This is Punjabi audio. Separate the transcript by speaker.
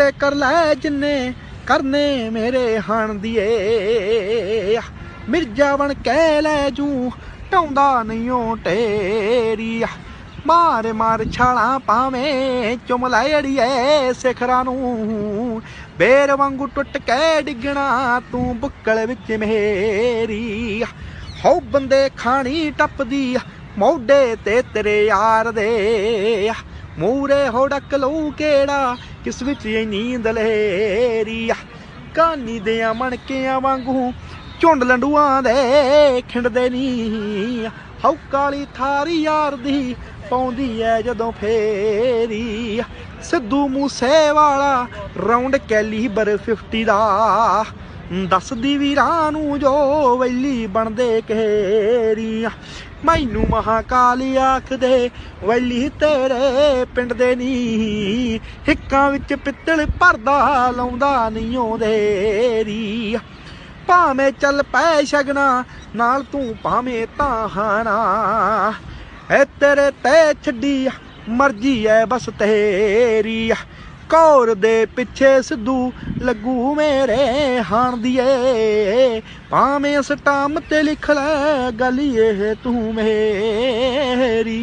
Speaker 1: ਤੇਰੇ ਕਰ ਲੈ ਜਿੰਨੇ ਕਰਨੇ ਮੇਰੇ ਹਣ ਦੀਏ। ਮਿਰਜਾ ਬਣ ਕੇ ਲੈ ਜੂ, ਟਾਉਂਦਾ ਨਹੀਂ ਓ ਟੇਰੀ। ਮਾਰ ਮਾਰ ਛਾਲਾਂ ਪਾਵੇਂ, ਚੁੰਮ ਲੈ ਅੜੀਏ ਸਿਖਰਾਂ ਨੂੰ। ਬੇਰ ਵਾਂਗੂ ਟੁੱਟ ਕੇ ਡਿੱਗਣਾ ਤੂੰ ਬੁੱਕਲ ਵਿੱਚ ਮੇਰੀ। ਹਉ ਬੰਦੇ ਖਾਣੀ ਟੱਪਦੀ, ਮੋਢੇ ਤੇ ਤੇਰੇ ਯਾਰ ਦੇ। ਮੂਰੇ ਹੋ ਡੱਕ ਲਊ ਕਿਹੜਾ? ਕਿਸ ਵਿੱਚ ਇਹ ਨੀਂਦ ਲਹਿਰੀ ਕਾਨੀ ਦੇ ਮਣਕਿਆਂ ਵਾਂਗੂ ਝੁੰਡ ਲੰਡੂਆਂ ਦੇ ਖਿੰਡਦੇ ਨੀ ਹਉ ਕਾਲੀ ਥਾਰੀ ਯਾਰ ਦੀ ਪਾਉਂਦੀ ਐ ਜਦੋਂ ਫੇਰੀ ਸਿੱਧੂ ਮੂਸੇ ਵਾਲਾ ਰਾਉਂਡ ਕੈਲੀਬਰ 50 ਦਾ। ਦੱਸਦੀ ਵੀਰਾਂ ਨੂੰ ਜੋ ਵੈਲੀ ਬਣਦੇ ਘੇਰੀ ਮੈਨੂੰ ਮਹਾਕਾਲੀ ਆਖਦੇ, ਵੈਲੀ ਤੇਰੇ ਪਿੰਡ ਦੇ ਨੀ। ਹਿੱਕਾਂ ਵਿੱਚ ਪਿੱਤਲ ਭਰਦਾ ਲਾਉਂਦਾ ਨਹੀਂ ਓਦੇਰੀ ਭਾਵੇਂ ਚੱਲ ਪੈ ਸ਼ਗਨਾ, ਨਾਲ ਤੂੰ ਭਾਵੇਂ ਤਾਹਣਾ ਐ ਤੇਰੇ ਤੇ ਛੱਡੀ ਮਰਜ਼ੀ ਐ ਬਸ ਤੇਰੀ ਕੌਰ ਦੇ ਪਿੱਛੇ ਸਿੱਧੂ ਲੱਗੂ ਮੇਰੇ ਹਾਣ ਦੀਏ ਭਾਵੇਂ ਸਟਾਮ ਤੇ ਲਿਖ ਲੈ ਗੱਲ ਇਹ ਤੂੰ ਮੇਰੀ।